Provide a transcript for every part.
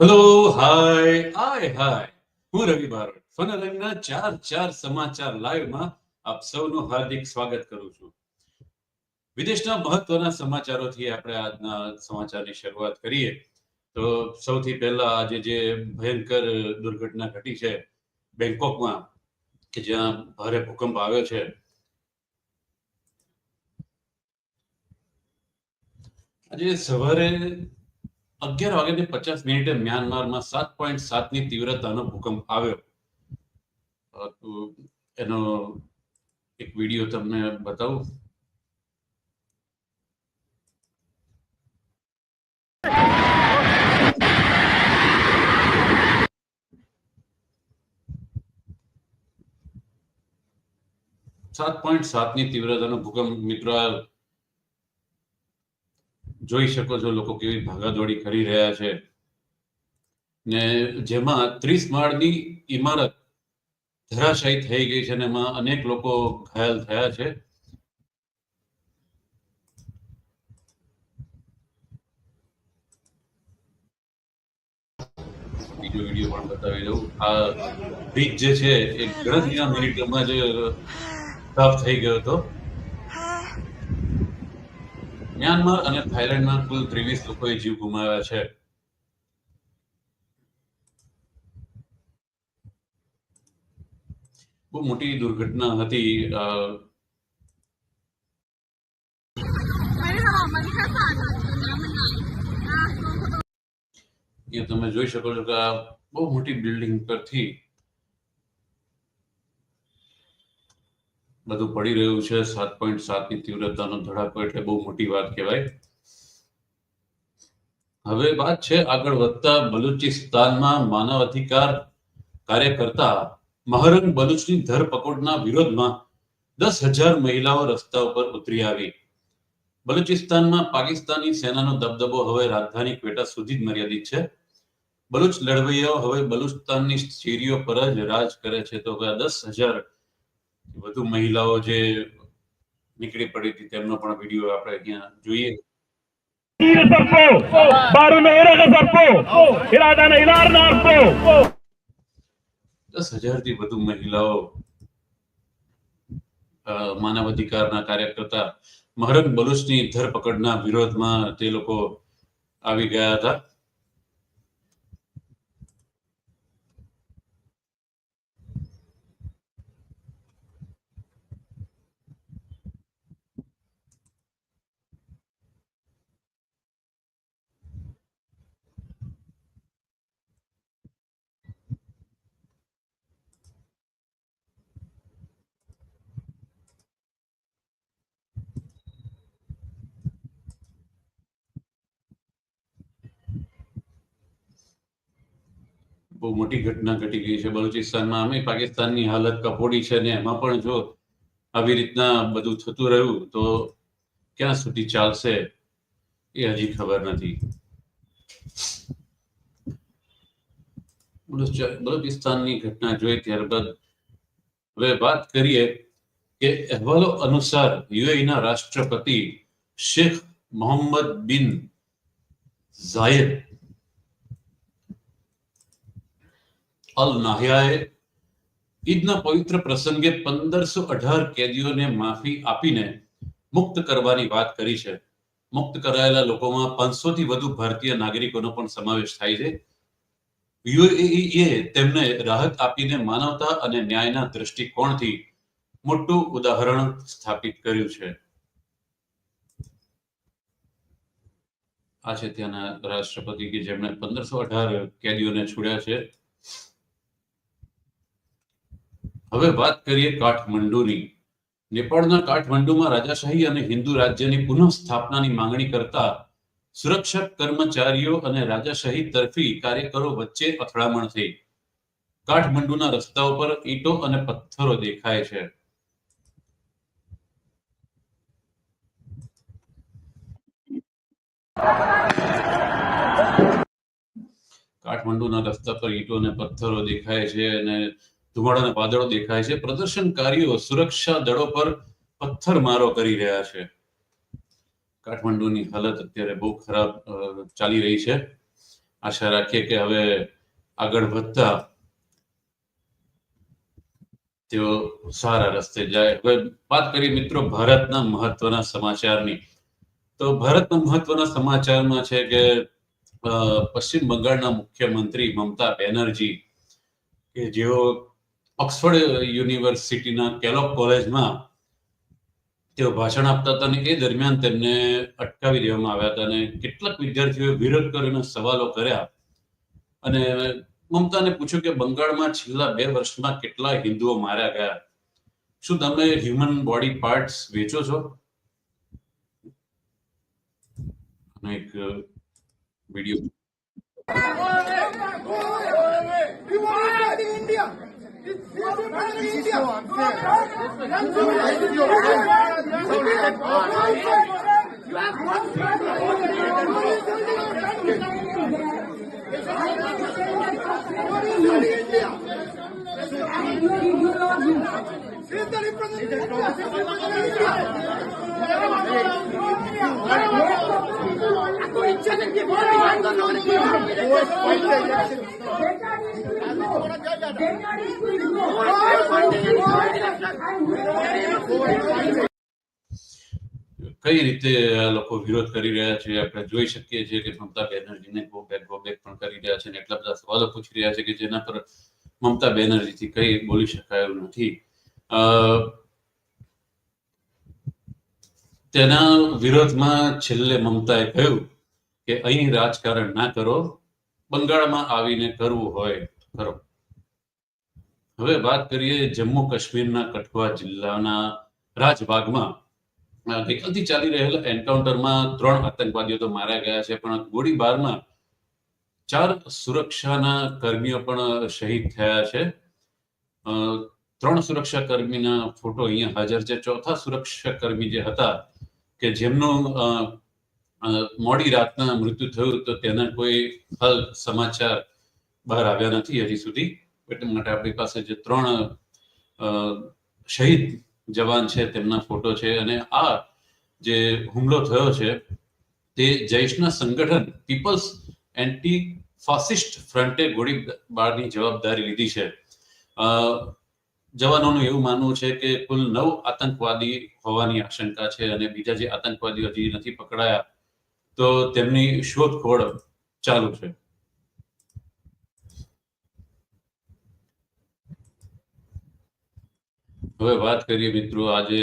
Hello hi હાય હાય હું રવિ બારોટ. ફનરંગના ચાર ચાર સમાચાર લાઈવમાં આપ સૌનું હાર્દિક સ્વાગત કરું છું. વિદેશના મહત્વના સમાચારોથી આપણે આજના સમાચારની શરૂઆત કરીએ. તો સૌથી પહેલા આજે જે ભયંકર દુર્ઘટના ઘટી છે બેંકોકમાં, કે જ્યાં ભારે ભૂકંપ આવ્યો છે. આજે સવારે અગિયાર વાગ્યા પચાસ મિનિટે મ્યાનમારમાં સાત પોઈન્ટ સાતની તીવ્રતાનો ભૂકંપ આવ્યો. એનો એક વીડિયો તમને બતાવું. સાત પોઈન્ટ સાતની તીવ્રતાનો ભૂકંપ મિત્રો જોઈ શકો છો લોકો કેવી ભાગાદોડી કરી રહ્યા છે. ને જેમાં ત્રીસ માળની ઇમારત ધરાશાયી થઈ ગઈ છે અને એમાં અનેક લોકો ઘાયલ થયા છે. બીજો વીડિયો પણ બતાવી દઉં. આ બ્રિજ જે છે, એ ઘણા મિનિટમાં જ સાફ થઈ ગયો હતો. મ્યાનમાર અને થાઈલેન્ડમાં કુલ ત્રેવીસ લોકોએ જીવ ગુમાવ્યા છે. બહુ મોટી દુર્ઘટના હતી તમે જોઈ શકો છો કે આ બહુ મોટી બિલ્ડિંગ પરથી બધું પડી રહ્યું છે. સાત પોઈન્ટ સાતની તીવ્રતાનો ધડાકો એટલે બહુ મોટી વાત કહેવાય. હવે વાત છે આગળ વધતા બલુચિસ્તાનમાં માનવ અધિકાર કાર્યકર્તા મહરંગ બલુચની ધરપકડના વિરોધમાં દસ હજાર મહિલાઓ રસ્તા ઉપર ઉતરી આવી. બલુચિસ્તાનમાં પાકિસ્તાની સેનાનો દબદબો હવે રાજધાની ક્વેટા સુધી જ મર્યાદિત છે. બલુચ લડવૈયાઓ હવે બલુચિસ્તાનની શેરીઓ પર જ રાજ કરે છે. તો દસ હજાર વધુ મહિલાઓ જે નીકળી પડી હતી તેમનો પણ વીડિયો આપણે અહીંયા જોઈએ. દસ હજારથી વધુ મહિલાઓ માનવ અધિકારના કાર્યકર્તા મહરંગ બલુચની ધરપકડના વિરોધમાં તે લોકો આવી ગયા હતા બહુ મોટી ઘટના ઘટી ગઈ છે. બલુચિસ્તાનમાં અમે પાકિસ્તાનની હાલત કફોડી છે ને એમાં પણ જો આવી રીતના બધું થતું રહ્યું તો ક્યાં સુધી ચાલશે એ હજી ખબર નથી. બલુચિસ્તાનની ઘટના જોઈ ત્યારબાદ હવે વાત કરીએ કે અહેવાલો અનુસાર યુએઈના રાષ્ટ્રપતિ શેખ મોહમ્મદ બિન ઝાયદ અલ નાહ્યાએ ઈદના પવિત્ર પ્રસંગે પંદરસો અઢાર કેદીઓને માફી આપીને મુક્ત કરવાની વાત કરી છે. મુક્ત કરાયેલા લોકોમાં પાંચસો થી વધુ ભારતીય નાગરિકોનો પણ સમાવેશ થાય છે. યુએઈએ તેમને રાહત આપીને માનવતા અને ન્યાયના દ્રષ્ટિકોણથી મોટું ઉદાહરણ સ્થાપિત કર્યું છે. આ છે ત્યાંના રાષ્ટ્રપતિ કે જેમણે પંદરસો અઢાર કેદીઓને છોડ્યા છે. હવે વાત કરીએ કાઠમંડુની. નેપાળના કાઠમંડુમાં રાજાશાહી અને હિન્દુ રાજ્યની પુનઃ માંગણી કરતા સુરક્ષા કર્મચારીઓ અને રાજાશાહી તરફી કાર્યકરો વચ્ચે અથડામણ થઈ. કાઠમંડુના રસ્તાઓ પર ઈંટો અને પથ્થરો દેખાય છે. કાઠમંડુના રસ્તા પર ઈંટો અને પથ્થરો દેખાય છે અને ધુમાડાના વાદળો દેખાય છે. પ્રદર્શનકારીઓ સુરક્ષા દળો પર પથ્થરમારો કરી રહ્યા છે. કાઠમંડુની હાલત અત્યારે બહુ ખરાબ ચાલી રહી છે. આશા રાખીએ કે હવે આગળ વધતા તેઓ સારા રસ્તે જાય. હવે વાત કરીએ મિત્રો ભારતના મહત્વના સમાચારની. તો ભારતના મહત્વના સમાચારમાં છે કે પશ્ચિમ બંગાળના મુખ્યમંત્રી મમતા બેનર્જી કે જેઓ ઓક્સફર્ડ યુનિવર્સિટીના કેલોક કોલેજમાં તેઓ ભાષણ આપતા હતા અને એ દરમિયાન તેમને અટકાવી દેવામાં આવ્યા હતા અને કેટલાક વિદ્યાર્થીઓએ વિરોધ કરીને સવાલો કર્યા. અને મમતાને પૂછ્યું કે બંગાળમાં છેલ્લા બે વર્ષમાં કેટલા હિન્દુઓ માર્યા ગયા? શું તમે હ્યુમન બોડી પાર્ટ્સ વેચો છો? અને એક video This is so unfair. You have one India. કઈ રીતે આ લોકો વિરોધ કરી રહ્યા છે? આપણે જોઈ શકીએ છીએ કે મમતા બેનર્જીને ગો બેક ગો બેક પણ કરી રહ્યા છે અને એટલા બધા સવાલો પૂછી રહ્યા છે કે જેના પર મમતા બેનર્જીથી કઈ બોલી શકાયું નથી. તેના વિરોધમાં છેલ્લે મમતાએ કહ્યું કે અહીં રાજકારણ ના કરો, બંગાળમાં આવીને કરવું હોય, કરો. હવે વાત કરીએ જમ્મુ કાશ્મીરના કઠુઆ જિલ્લાના રાજબાગમાં અ, ગઈકાલથી ચાલી રહેલા એન્કાઉન્ટરમાં ત્રણ આતંકવાદીઓ તો માર્યા ગયા છે પણ ગોળીબારમાં ચાર સુરક્ષાના કર્મીઓ પણ શહીદ થયા છે. ત્રણ સુરક્ષા કર્મીના ફોટો અહીંયા હાજર છે. ચોથા સુરક્ષા કર્મી જે હતા કે જેમનું મોડી રાતના મૃત્યુ થયું તો તેના કોઈ હાલ સમાચાર બહાર આવ્યા નથી હજી સુધી. એટલા માટે આપણી પાસે જે ત્રણ શહીદ જવાન છે, તેમના ફોટો છે અને આ જે હુમલો થયો છે, તે જૈશના સંગઠન, પીપલ્સ એન્ટી ફાસિસ્ટ ફ્રન્ટે ગોળીબારની જવાબદારી લીધી છે. જવાનોનું એવું માનવું છે કે કુલ નવ આતંકવાદી હોવાની આશંકા છે અને બીજા જે આતંકવાદીઓ હજી નથી પકડાયા, તો તેમની શોધખોળ ચાલુ છે. હવે વાત કરીએ મિત્રો, આજે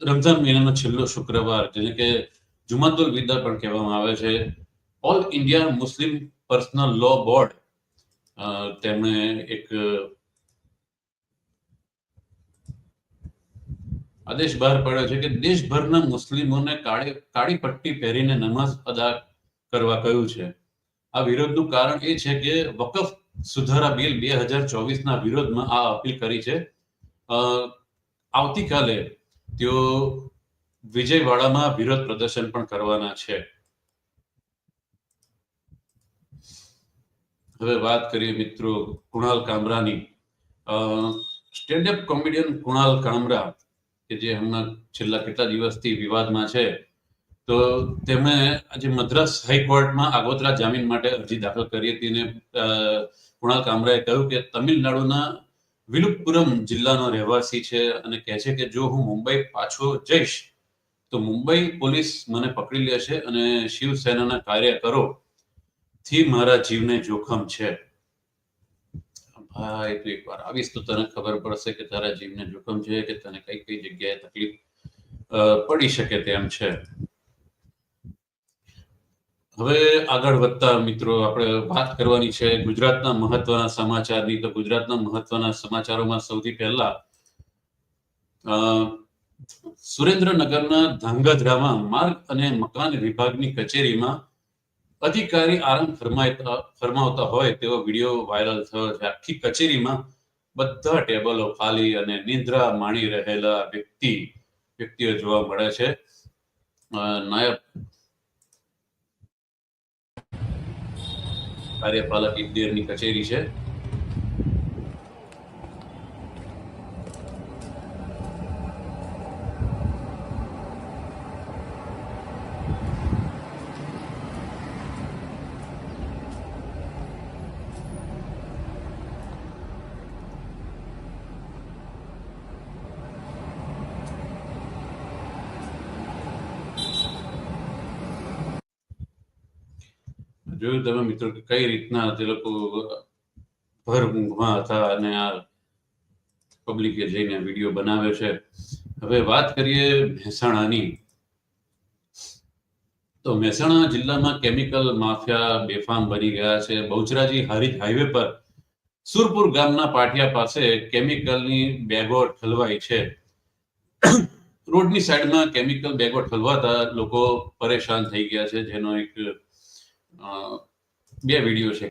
રમઝાન મહિનાનો છેલ્લો શુક્રવાર, જેને કે જુમાતુલ વિદા પણ કહેવામાં આવે છે. All India Muslim personal law board તેમણે એક આદેશ બહાર પાડ્યો છે કે દેશભરના મુસ્લિમોને કાળી કાળી પટ્ટી પહેરીને નમાઝ અદા કરવા કહ્યું છે. આ વિરોધનું કારણ એ છે કે વકફ સુધારા બિલ બે હજાર ચોવીસના વિરોધમાં આ અપીલ કરી છે. આવતીકાલે તેઓ વિજયવાડામાં વિરોધ પ્રદર્શન પણ કરવાના છે. હવે વાત કરીએ મિત્રો Kunal કામરાની. Stand up comedian Kunal Kamra, કે જે હમણાં છેલ્લા કેટલા દિવસથી વિવાદમાં છે, તો તેમણે આજે મદ્રાસ હાઈકોર્ટમાં આગોતરા જામીન માટે અરજી દાખલ કરી હતી અને કુણાલ કામરાએ કહ્યું કે તમિલનાડુના વિલુપુરમ જિલ્લાનો રહેવાસી છે અને કહે છે કે જો હું મુંબઈ પાછો જઈશ, તો મુંબઈ પોલીસ મને પકડી લેશે અને શિવસેનાના કાર્યકરો થી મારા જીવને જોખમ છે. ભાઈ તું એકવાર આવીશ તો તને ખબર પડશે કે તારા જીવને જોખમ છે કે તને કઈ કઈ જગ્યાએ તકલીફ પડી શકે તેમ છે. હવે આગળ વધતા મિત્રો આપણે વાત કરવાની છે ગુજરાતના મહત્વના સમાચારની. તો ગુજરાતના મહત્વના સમાચારોમાં સૌથી પહેલા સુરેન્દ્રનગરના ધાંગધ્રામાં માર્ગ અને મકાન વિભાગની કચેરીમાં અધિકારી આરામ ફરમાવતા ફરમાવતા હોય તેવો વીડિયો વાયરલ થયો છે. આખી કચેરીમાં બધા ટેબલો ખાલી અને નિંદ્રા માણી રહેલા વ્યક્તિ, વ્યક્તિઓ જોવા મળે છે. નાયબ કાર્યપાલક ઇજનેરની કચેરી છે. જોયું તમે મિત્રો કે કઈ રીતના તે લોકો ભર ઊંઘમાં હતા અને આ પબ્લિકે જઈને વીડિયો બનાવે છે. હવે વાત કરીએ મહેસાણાની. તો મહેસાણા જિલ્લામાં કેમિકલ માફિયા બેફામ બની ગયા છે. બહુચરાજી હારીજ હાઈવે પર સુરપુર ગામના પાટિયા પાસે કેમિકલની બેગો ઠલવાઈ છે. રોડની સાઈડમાં કેમિકલ બેગો ઠલવાતા લોકો પરેશાન થઈ ગયા છે, જેનો એક બે વીડિયો છે.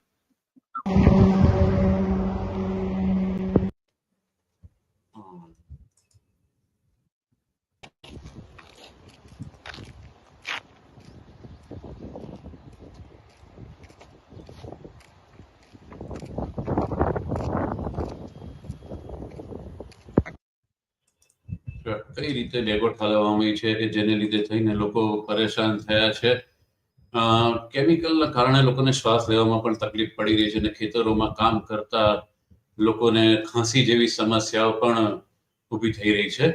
કઈ રીતે બેગો ઠાલવવામાં આવી છે કે જેને લીધે થઈને લોકો પરેશાન થયા છે? કેમિકલના કારણે લોકોને શ્વાસ લેવામાં પણ તકલીફ પડી રહી છે અને ખેતરોમાં કામ કરતા લોકોને ખાંસી જેવી સમસ્યાઓ પણ ઊભી થઈ રહી છે.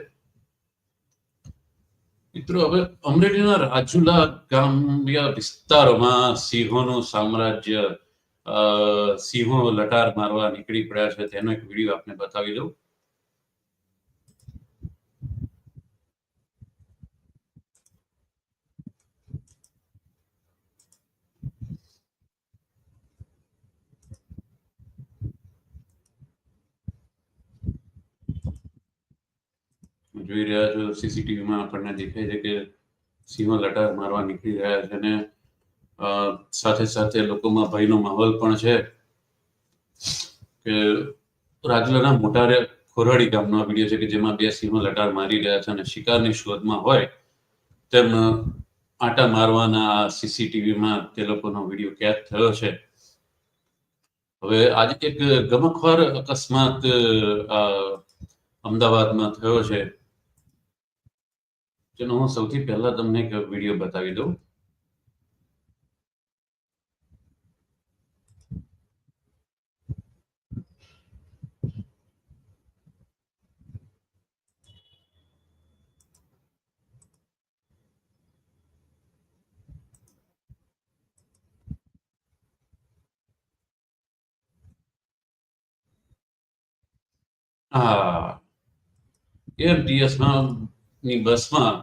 મિત્રો, હવે અમરેલીના રાજુલા ગામ્યા વિસ્તારોમાં સિંહોનું સામ્રાજ્ય સિંહો લટાર મારવા નીકળી પડ્યા છે. તેનો એક વીડિયો આપને બતાવી દઉં. જોઈ રહ્યા છો સીસીટીવીમાં આપણને દેખાય છે કે સિંહો લટાર મારવા નીકળી રહ્યા છે અને સાથે સાથે લોકોમાં ભયનો માહોલ પણ છે કે રાજુલાના મોટારે ખોરાડી ગામનો વીડિયો છે કે જેમાં બે સિંહો લટાર મારી રહ્યા છે અને શિકારની શોધમાં હોય તેમ આટા મારવાના સીસીટીવીમાં તે લોકોનો વીડિયો કેદ થયો છે. હવે આજે એક ગમખવાર અકસ્માત અમદાવાદમાં થયો છે. જેનો હું સૌથી પહેલા તમને એક વીડિયો બતાવી દઉં. હા. એમટીએસમાં ની બસમાં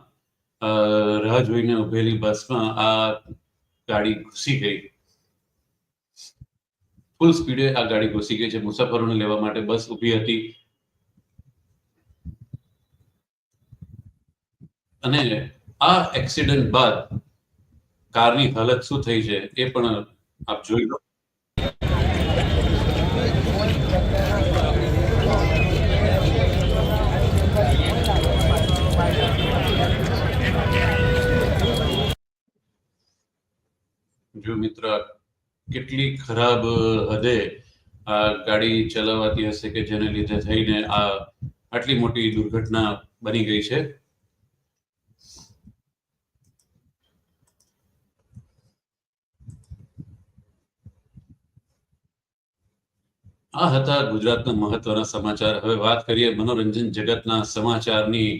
રાહ જોઈને ઉભેલી બસમાં આ ગાડી ઘૂસી ગઈ. ફૂલ સ્પીડે આ ગાડી ઘૂસી ગઈ છે. મુસાફરોને લેવા માટે બસ ઊભી હતી. અને આ એક્સિડન્ટ બાદ કારની હાલત શું થઈ છે એ પણ આપ જોઈ લો જો મિત્ર કેટલી ખરાબ હદે આ ગાડી ચલાવાતી હશે કે જેને લીધે થઈને આ આટલી મોટી દુર્ઘટના બની ગઈ છે? આ હતા ગુજરાતના મહત્વના સમાચાર. હવે વાત કરીએ મનોરંજન જગતના સમાચારની.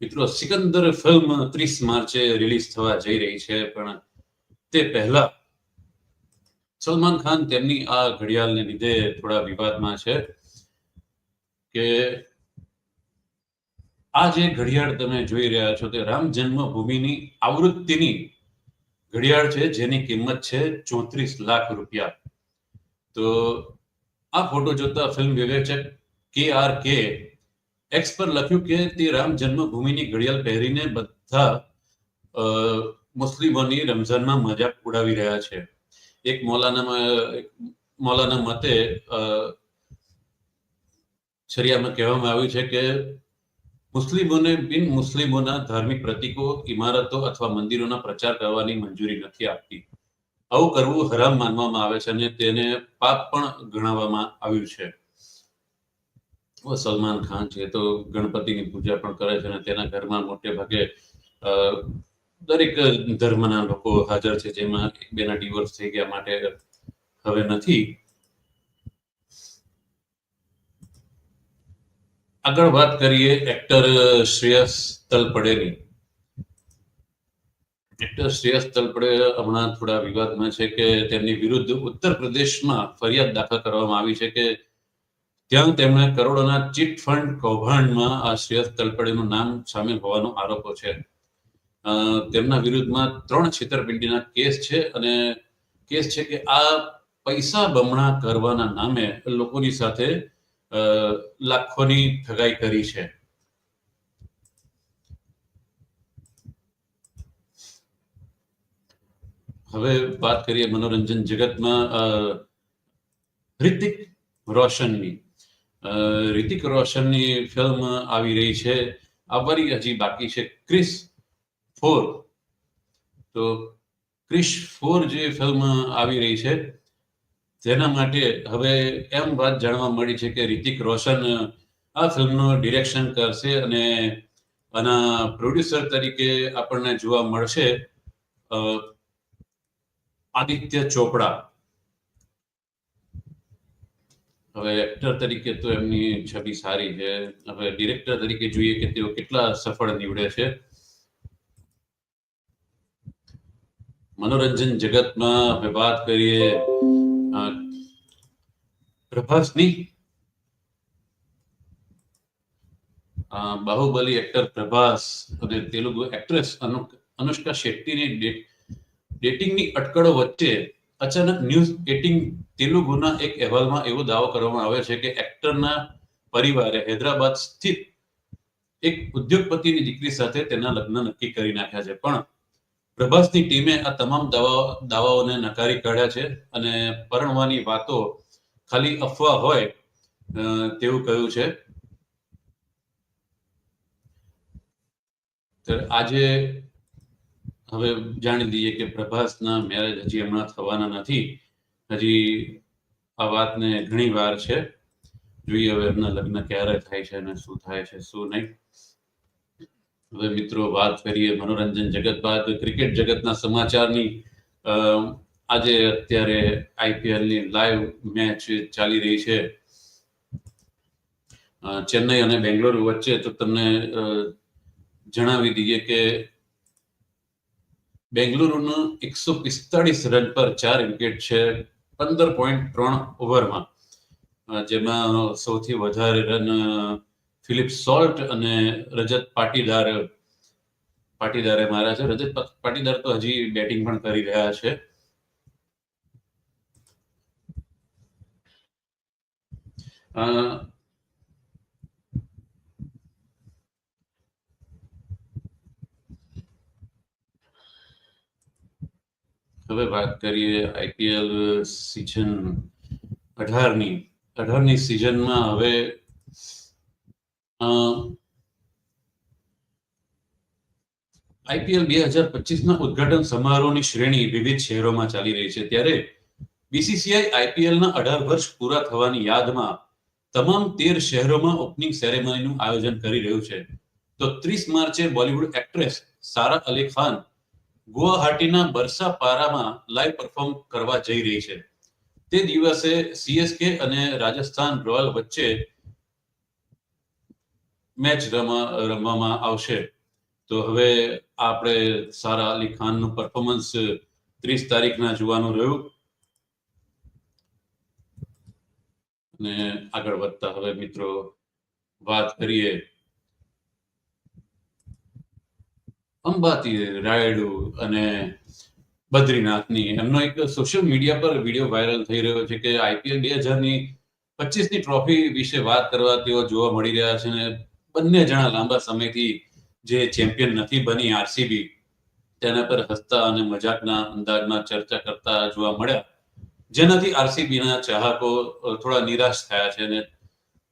મિત્રો, સિકંદર ફિલ્મ ત્રીસ માર્ચે રિલીઝ થવા જઈ રહી છે, પણ તે પહેલા સલમાન ખાન તેમની આ ઘડિયાળને લીધે થોડા વિવાદમાં છે કે આ જે ઘડિયાળ તમે જોઈ રહ્યા છો તે રામ જન્મભૂમિની આવૃત્તિની ઘડિયાળ છે, જેની કિંમત છે ચોત્રીસ લાખ રૂપિયા. તો આ ફોટો જોતા ફિલ્મ વિવેચક કે આર કે એક્સ પર લખ્યું કે તે રામ જન્મભૂમિની ઘડિયાળ પહેરીને બધા મુસ્લિમોની રમઝાનમાં મજાક ઉડાવી રહ્યા છે. એક મૌલાનામાં મોલાના મતે શરિયામાં કહેવામાં આવ્યું છે કે મુસ્લિમોને બિન મુસ્લિમોના ધાર્મિક પ્રતીકો, ઇમારતો અથવા મંદિરોના પ્રચાર કરવાની મંજૂરી નથી આપતી. આવું કરવું હરામ માનવામાં આવે છે અને તેને પાપ પણ ગણાવવામાં આવ્યું છે. સલમાન ખાન છે તો ગણપતિની પૂજા પણ કરે છે અને તેના ઘરમાં મોટે ભાગે દરેક ધર્મના લોકો હાજર છે, જેમાં એક બેના ડિવોર્સ થઈ ગયા માટે હવે નથી. આગળ વાત કરીએ એક્ટર શ્રેયસ તલપડેની. એક્ટર શ્રેયસ તલપડે હમણાં થોડા વિવાદમાં છે કે તેમની વિરુદ્ધ ઉત્તર પ્રદેશમાં ફરિયાદ દાખલ કરવામાં આવી છે કે ત્યાં તેમણે કરોડોના ચીટ ફંડ કૌભાંડમાં આ શ્રેયસ તલપડેનું નામ સામેલ હોવાનો આરોપો છે. તેમના વિરુદ્ધમાં ત્રણ છેતરપિંડીના કેસ છે અને કેસ છે કે આ પૈસા બમણા કરવાના નામે લોકોની સાથે લાખોની ઠગાઈ કરી છે. હવે વાત કરીએ મનોરંજન જગતમાં રિતિક રોશનની. રિતિક રોશનની ફિલ્મ આવી રહી છે. આવવાની હજી બાકી છે ક્રિસ ફોર. તો ક્રિશ ફોર જે ફિલ્મ આવી રહી છે, તેના માટે હવે એમ વાત જાણવા મળી છે કે રિતિક રોશન આ ફિલ્મનું ડિરેક્શન કરશે અને આના પ્રોડ્યુસર તરીકે આપણને જોવા મળશે આદિત્ય ચોપડા. હવે એક્ટર તરીકે તો એમની છબી સારી છે. હવે ડિરેક્ટર તરીકે જોઈએ કે તેઓ કેટલા સફળ નીવડે છે. મનોરંજન જગતમાં હવે વાત કરીએ પ્રભાસની? બાહુબલી એક્ટર પ્રભાસ, અને તેલુગુ એક્ટ્રેસ અનુષ્કા શેટ્ટીની ડેટિંગની અટકળો વચ્ચે અચાનક ન્યૂઝ એટિંગ તેલુગુના એક અહેવાલમાં એવો દાવો કરવામાં આવ્યો છે કે એક્ટરના પરિવારે હૈદરાબાદ સ્થિત એક ઉદ્યોગપતિની દીકરી સાથે તેના લગ્ન નક્કી કરી નાખ્યા છે. પણ પ્રભાસની ટીમે આ તમામ દાવા દાવાઓને નકારી કાઢ્યા છે અને પરણવાની વાતો ખાલી અફવા હોય તેવું કહ્યું છે. આજે હવે જાણી લઈએ કે પ્રભાસના મેરેજ હજી હમણાં થવાના નથી. હજી આ વાતને ઘણી વાર છે. જોઈએ હવે એમના લગ્ન ક્યારે થાય છે અને શું થાય છે, શું નહીં. હવે મિત્રો, વાત કરીએ મનોરંજન જગત બાદ. ક્રિકેટ જગતના સમાચારની આજે અત્યારે આઈપીએલની લાઈવ મેચ ચાલી રહી છે. ચેન્નઈ અને બેંગ્લોર વચ્ચે તો તમને જણાવી દઈએ કે બેંગલુરુનું એકસો પિસ્તાળીસ રન પર ચાર વિકેટ છે, પંદર પોઈન્ટ ત્રણ ઓવરમાં. જેમાં સૌથી વધારે રન ફિલિપ સોલ્ટ અને રજત પાટીદાર, પાટીદારે માર્યા છે. રજત પાટીદાર તો હજી બેટિંગ પણ કરી રહ્યા છે. હવે વાત કરીએ આઈપીએલ સિઝન અઢારની. અઢારની સિઝનમાં હવે આઈપીએલ બે હજાર પચીસના ઉદઘાટન સમારોહની શ્રેણી વિવિધ શહેરોમાં ચાલી રહી છે. ત્યારે બીસીસીઆઈ આઈપીએલના અઢાર વર્ષ પૂરા થવાની યાદમાં તમામ તેર શહેરોમાં ઓપનિંગ સેરેમનીનું આયોજન કરી રહ્યું છે. તો ત્રીસ માર્ચે બોલિવૂડ એક્ટ્રેસ સારા અલી ખાન ગુવાહાટીના બરસા પારામાં લાઈવ પરફોર્મ કરવા જઈ રહી છે. તે દિવસે સીએસકે અને રાજસ્થાન રોયલ વચ્ચે મેચ રમા રમવામાં આવશે. તો હવે આપણે સારા અલી ખાનનું પરફોર્મન્સ ત્રીસ તારીખના જોવાનું રહ્યું. અને આગળ વધતા હવે મિત્રો વાત કરીએ. અંબાતી રાયડુ અને બદ્રીનાથની. એમનો એક સોશિયલ મીડિયા પર વીડિયો વાયરલ થઈ રહ્યો છે કે આઈપીએલ બે હજારની પચીસની ટ્રોફી વિશે વાત કરવા તેઓ જોવા મળી રહ્યા છે અને બંને જણા લાંબા સમયથી જે ચેમ્પિયન નથી બની આરસીબી, તેના પર હસતા અને મજાકના અંદાજમાં ચર્ચા કરતા જોવા મળ્યા. જેનાથી આરસીબીના ચાહકો થોડા નિરાશ થયા છે અને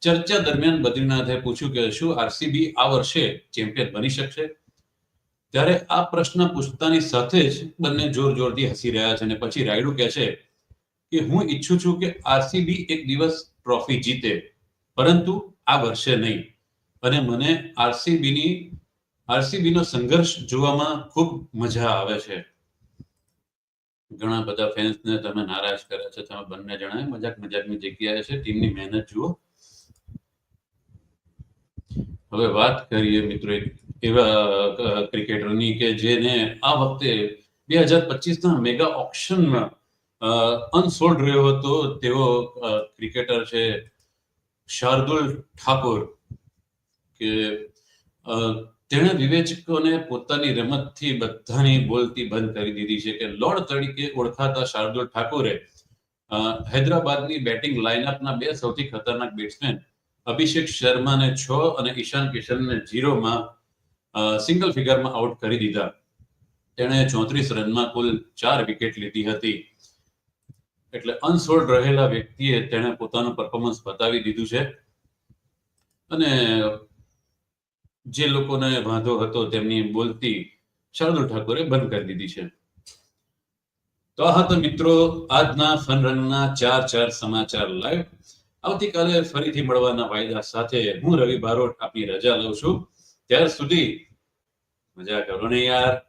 ચર્ચા દરમિયાન બદ્રીનાથે પૂછ્યું કે શું આરસીબી આ વર્ષે ચેમ્પિયન બની શકશે? ત્યારે આ પ્રશ્ન પૂછતાની સાથે જ બંને જોર જોરથી હસી રહ્યા છે અને પછી રાયડુ કહે છે કે, હું ઈચ્છું છું કે આરસીબી એક દિવસ ટ્રોફી જીતે, પરંતુ આ વર્ષે નહીં. અને મને આરસીબીની, આરસીબીનો સંઘર્ષ જોવામાં ખૂબ મજા આવે છે. ઘણા બધા ફેન્સને તમે નારાજ કરે છે, તમે બંને જણાય મજાક મજાકની જગ્યાએ છે, ટીમની મહેનત જુઓ. હવે વાત કરીએ મિત્રો એવા ક્રિકેટરની કે જેને આ વખતે બે હજાર પચીસના મેગા ઓક્શનમાં અનસોલ્ડ રહ્યો હતો તેવો ક્રિકેટર છે, શાર્દુલ ઠાકોર. કે તેણે વિવેચકોને પોતાની રમતથી બધાની બોલતી બંધ કરી દીધી છે કે લોર્ડ તરીકે ઓળખાતા શાર્દુલ ઠાકોરે હૈદરાબાદની બેટિંગ લાઇનઅપના બે સૌથી ખતરનાક બેટ્સમેન અભિષેક શર્માને છ અને ઈશાન કિશનને ઝીરોમાં સિંગલ ફિગરમાં આઉટ કરી દીધા. તેણે ચોત્રીસ રનમાં કુલ ચાર વિકેટ લીધી હતી. એટલે અનસોલ્ડ રહેલા વ્યક્તિએ તેણે પોતાનું પરફોર્મન્સ બતાવી દીધું છે. અને જે લોકોને વાંધો હતો તેમની બોલતી શાર્દુલ ઠાકોરે બંધ કરી દીધી છે. તો આ હતા મિત્રો આજના ફન રનના ચાર ચાર સમાચાર લાઈવ. આવતીકાલે ફરીથી મળવાના વાયદા સાથે હું રવિ બારોટ આપની રજા લઉં છું. ત્યાર સુધી મજા કરો ને યાર.